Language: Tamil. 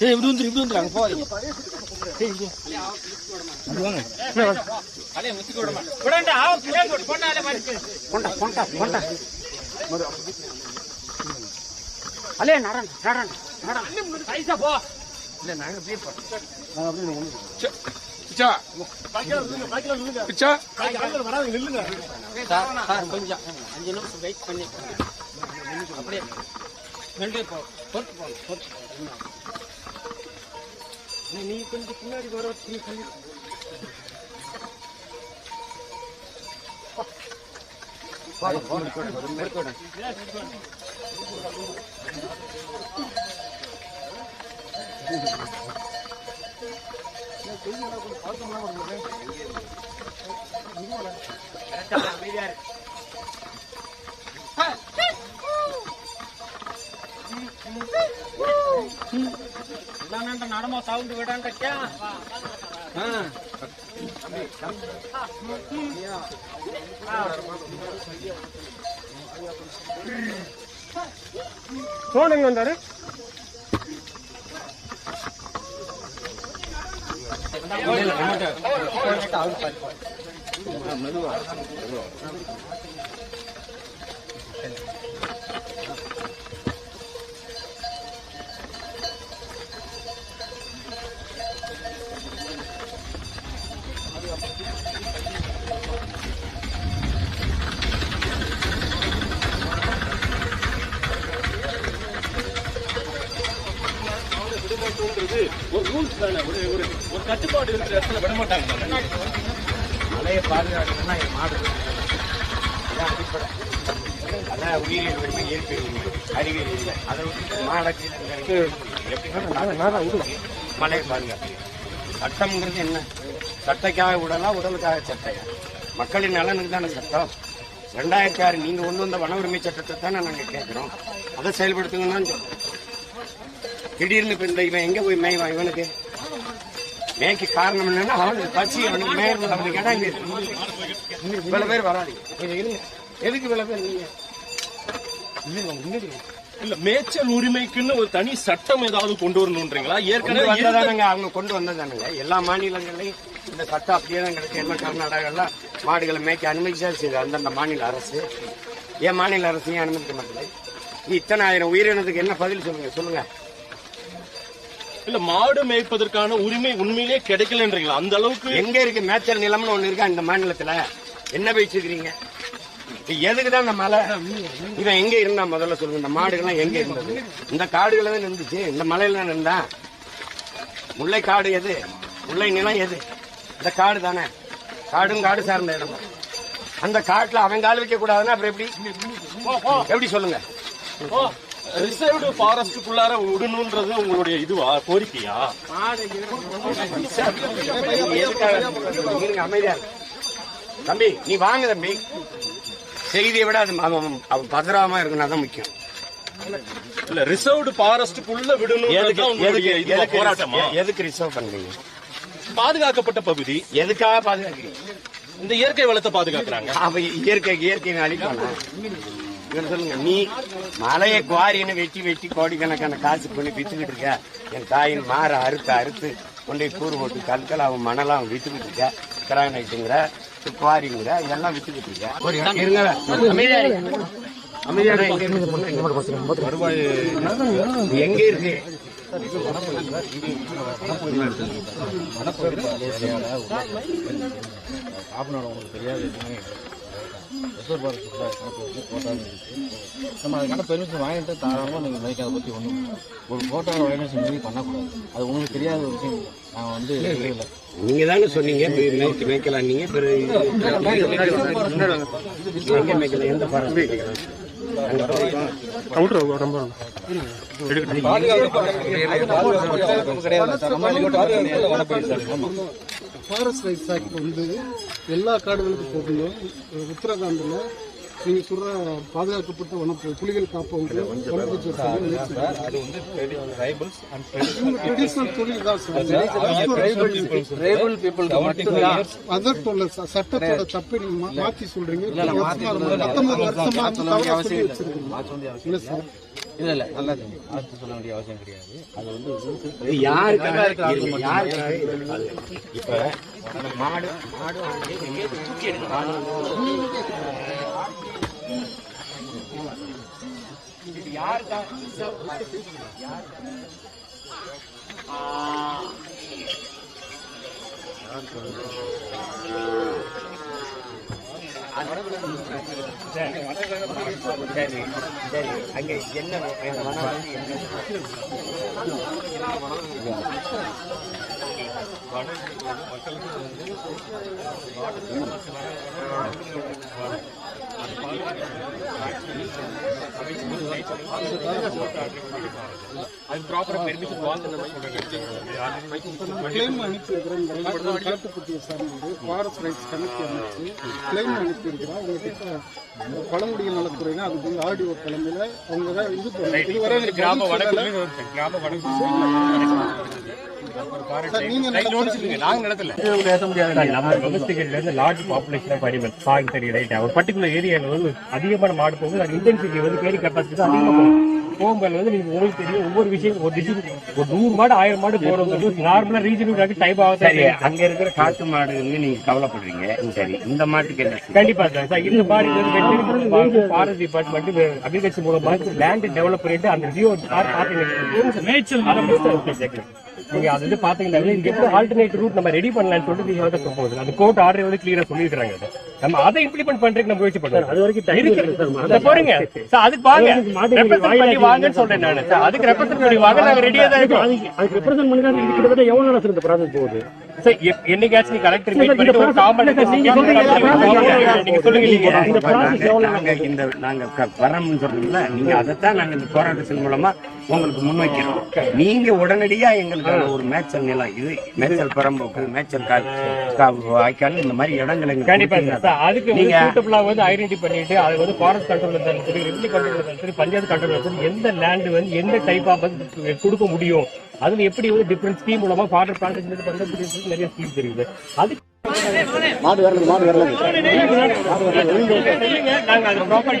ஏய் இப்படி வந்துரு இப்படி வந்துரு அங்க போகாதீங்க. ஏய் வா. அப்படி வாங்க. அண்ணா, வாங்க. அலே நடன் நடன் நடன் இல்ல நாங்க அப்படியே போறோம். பிச்சா. பிச்சா. சார் சார் கொஞ்சம் அஞ்சு நிமிஷம் வெயிட் பண்ணி. அப்படியே ரெண்டு போ பொறுத்து போங்க பொறுத்து போங்க. அண்ணா, நீ கொஞ்சம் பின்னாடி வர நீ தள்ளி போடு, ಅಂತ ನಡಮ ಸೌಂಡ್ ಬಿಡಂಗಕ್ಕೆ ಫೋನ್ ಹೆಂಗ ಅಂದಾರೆ ಮೆದುವಾ வந்து ஒரு ரூல்ஸ் தானே ஒரு ஒரு ஒரு கட்டுப்பாடு இருக்கிற இடத்துல விட மாட்டாங்க. மலையை பாதுகாக்கணும்னா என் மாடு அதான் அடிப்படை. அதான் உயிரியல் உரிமை இயற்கை உரிமை அறிவியல் இல்லை அதை விட்டு மாடை மலையை பாதுகாப்பு சட்டம்ங்கிறது என்ன? சட்டைக்காக விடலாம் உடலுக்காக சட்டையா? மக்களின் நலனுக்கு தானே சட்டம். ரெண்டாயிரத்தி ஆறு நீங்க கொண்டு வந்த வன உரிமை சட்டத்தை தானே நாங்க கேட்கிறோம். அதை செயல்படுத்துங்கன்னு சொல்றோம். திடீர்னு இப்ப இந்த இவன் எங்க போய் மேய்வான் இவனுக்கு? மேய்க்கு காரணம் என்னன்னா அவனுக்கு பசி அவனுக்கு மேயறது அவனுக்கு இடம் இங்க பேர் வராதீங்க. கொஞ்சம் இருங்க. எதுக்கு இவ்வளவு பேர் நீங்க? இல்லைங்க, முன்னாடி வாங்க. இல்ல மேய்ச்சல் உரிமைக்குன்னு ஒரு தனி சட்டம் ஏதாவது கொண்டு வரணும்ன்றீங்களா? ஏற்கனவே வந்ததானுங்க அவங்க கொண்டு வந்ததானுங்க. எல்லா மாநிலங்கள்லயும் இந்த சட்டம் அப்படியே தான் கிடக்கு. எல்லாம் கர்நாடகா எல்லாம் மாடுகளை மேய்க்க அனுமதிச்சா செய்யுது அந்தந்த மாநில அரசு. ஏன் மாநில அரசு ஏன் அனுமதிக்க மாட்டேங்குது இத்தனை ஆயிரம் உயிரினத்துக்கு என்ன பதில் சொல்லுங்க? சொல்லுங்க. இல்ல மாடு மேய்ப்பதற்கான உரிமை உண்மையிலேயே கிடைக்கலன்றீங்களா அந்த அளவுக்கு எங்க இருக்கு மேய்ச்சல் நிலம்னு ஒண்ணு இருக்கா இந்த மாநிலத்துல? என்ன பேசிக்கிறீங்க? எதுக்கு தான் இந்த மலை? இவன் எங்க இருந்தா முதல்ல சொல்லுங்க இந்த மாடுகள்லாம் எங்க இருந்தது? இந்த காடுகள தான் இருந்துச்சு. இந்த மலையில இருந்தா? முல்லை காடு எது? முல்லை நிலம் எது? இந்த காடு தானே? காடும் காடு சார்ந்த இடம். அந்த காட்டுல அவன் கால் வைக்க கூடாதுன்னா அப்புறம் எப்படி? எப்படி சொல்லுங்க? ரிசர்வ்டு ஃபாரஸ்டுக்குள்ளார விடணும்ன்றது உங்களுடைய இதுவா கோரிக்கையா? அமைதியா. தம்பி நீ வாங்க தம்பி. செய்தியை விட அது அவன் பத்திரமா இருக்கணும் அதான் முக்கியம். இல்ல ரிசர்வ்டு ஃபாரஸ்டுக்குள்ள விடணும் இதுவா போராட்டமா? எதுக்கு ரிசர்வ் பண்றீங்க? பாதுகாக்கப்பட்ட பகுதி. எதுக்காக பாதுகாக்கிறீங்க? இந்த இயற்கை வளத்தை பாதுகாக்கிறாங்க. அவ இயற்கை அழிப்பானா இவன் சொல்லுங்க நீ மலையை குவாரின்னு வெட்டி வெட்டி கோடிக்கணக்கான காசு பண்ணி வித்துக்கிட்டு இருக்க என் தாயின் மாற அறுத்து அறுத்து கொண்டு கூறு போட்டு கற்கள் அவன் மணலாம் வித்துக்கிட்டு இருக்க கிரானைட்டுங்கிற குவாரிங்கிற இதெல்லாம் வித்துக்கிட்டு இருக்க ஒரு இடம் இருங்க. எங்க இருக்கு? காப்புநாடு உங்களுக்கு தெரியாது ரிசர்வ் ஃபாரஸ்ட் நம்ம அதுக்கான பெர்மிஷன் வாங்கிட்டு தாராளமாக நீங்கள் மேய்க்க அதை பற்றி ஒன்றும் ஒரு ஃபோட்டோ வயலேஷன் மாதிரி பண்ணக்கூடாது அது உங்களுக்கு தெரியாத ஒரு விஷயம் நான் வந்து இல்லை நீங்க தானே சொன்னீங்க மேய்க்கலாம் நீங்க பிறகு மேய்க்கலாம் எந்த ஃபாரஸ்ட் கிடையாது ஃபாரஸ்ட் ரைட்ஸ் ஆக்ட் வந்து எல்லா காடுகளுக்கும் போகணும். உத்தரகாண்டில் நீங்க சொல்ற பாதுகாக்கப்பட்ட வனப்பு புலிகள் காப்பவங்க வனப்பூச்சி அது வந்து ட்ரைபல்ஸ் அண்ட் ட்ரெடிஷனல் தொழில் தான் சார். அதர் தொழில் சட்டத்தோட தப்பை பத்தொன்பது மாற்ற வேண்டிய அவசியம் இல்ல. சார். இல்லை இல்ல நல்லா சொல்ல வேண்டிய அவசியம் கிடையாது. அது வந்து இது யாருக்காக? இருங்க, மாடு மாடு தூக்கி எடுக்கணும். சரி சரி அங்க என்ன வனம் வந்து அது ப்ராப்பரா பெர்மிஷன் வாங்கணும் கிளைம் ஃபாரஸ்ட் ரைட்ஸ் கமிட்டி அமைச்சு கிளைம் அனுப்பியிருக்கிறோம். உங்ககிட்ட பழங்குடிகள் நலத்துறைனா அதுக்கு வந்து ஆர்டிஓ தலைமையில அவங்க தான் இது. இதுவரை கிராம. வடக்கு கிராம வடக்கு. பர்டிகுலர் ஏரியால வந்து அதிகமான மாடு போகுது. அது இன்டென்சிட்டி வந்து கேரி கெப்பாசிட்டி அதிகமாக போகும் போகும்போது வந்து நீங்க உங்களுக்கு தெரியும் ஒவ்வொரு விஷயம் ஒரு நூறு மாடு ஆயிரம் மாடு போறது நார்மலா ரீஜனுக்கு டைப் ஆகுது. சரி அங்க இருக்கிற காட்டு மாடு வந்து நீங்க கவலைப்படுறீங்க. சரி இந்த மாட்டுக்கு கண்டிப்பா சார். சார் இந்த ஃபாரஸ்ட் டிபார்ட்மெண்ட் அக்ரிகல்ச்சர் மூலமா லேண்ட் டெவலப் பண்ணிட்டு அந்த ஜியோ நீங்க அது வந்து பாத்தீங்கன்னா இங்க எப்படி ஆல்டர்னேட் ரூட் நம்ம ரெடி பண்ணலாம்னு சொல்லிட்டு ப்ரொபோசல் அந்த கோர்ட் ஆர்டர் வந்து கிளியரா சொல்லிருக்காங்க. நம்ம அதை இம்ப்ளிமெண்ட் பண்றதுக்கு நம்ம முயற்சி பண்ணுறோம் அது வரைக்கும் போறீங்க சார் அதுக்கு வாங்க. ரெப்ரசென்ட் பண்ணி வாங்கன்னு சொல்றேன் நான். சார் அதுக்கு ரெப்ரசென்ட் பண்ணி வாங்க. நாங்க ரெடியா தான் இருக்கோம். அதுக்கு ரெப்ரசென்ட் பண்ணி கிட்டத்தட்ட எவ்வளவு நேரம் சார் இந்த ப்ராசஸ் போகுது? என்னைக்காச்சும் நீ கலெக்டர் மீட் பண்ணிட்டு ஒரு காமன் நீங்க சொல்லுங்க இந்த நாங்க வரோம்னு சொல்றீங்களா நீங்க அதைத்தான் நாங்க இந்த போராட்டத்தின் மூலமா உங்களுக்கு முன்வைக்கிறோம். நீங்க உடனடியா எங்களுக்கு ஒரு மேய்ச்சல் நிலம் இது மேய்ச்சல் பரம்போக்கு கா- வாய்க்கால் இந்த மாதிரி இடங்கள் கண்டிப்பா அதுக்கு நீங்க- சூட்டபிளா வந்து ஐடென்டி பண்ணிட்டு அது வந்து ஃபாரஸ்ட் கண்ட்ரோல் இருந்தாலும் சரி ரெவன்யூ கண்ட்ரோல் இருந்தாலும் சரி பஞ்சாயத்து கண்ட்ரோல் எந்த லேண்ட் வந்து எந்த டைப் ஆஃப் வந்து கொடுக்க முடியும்? அதுல எப்படி வந்து டிஃபரெண்ட் ஸ்கீம் மூலமா ஃபாடர் பிளான்டேஷன் பண்றது நிறைய ஸ்கீம் தெரியுது அது மாடு வரல மாடு வரல நாங்க அது ப்ராப்பர்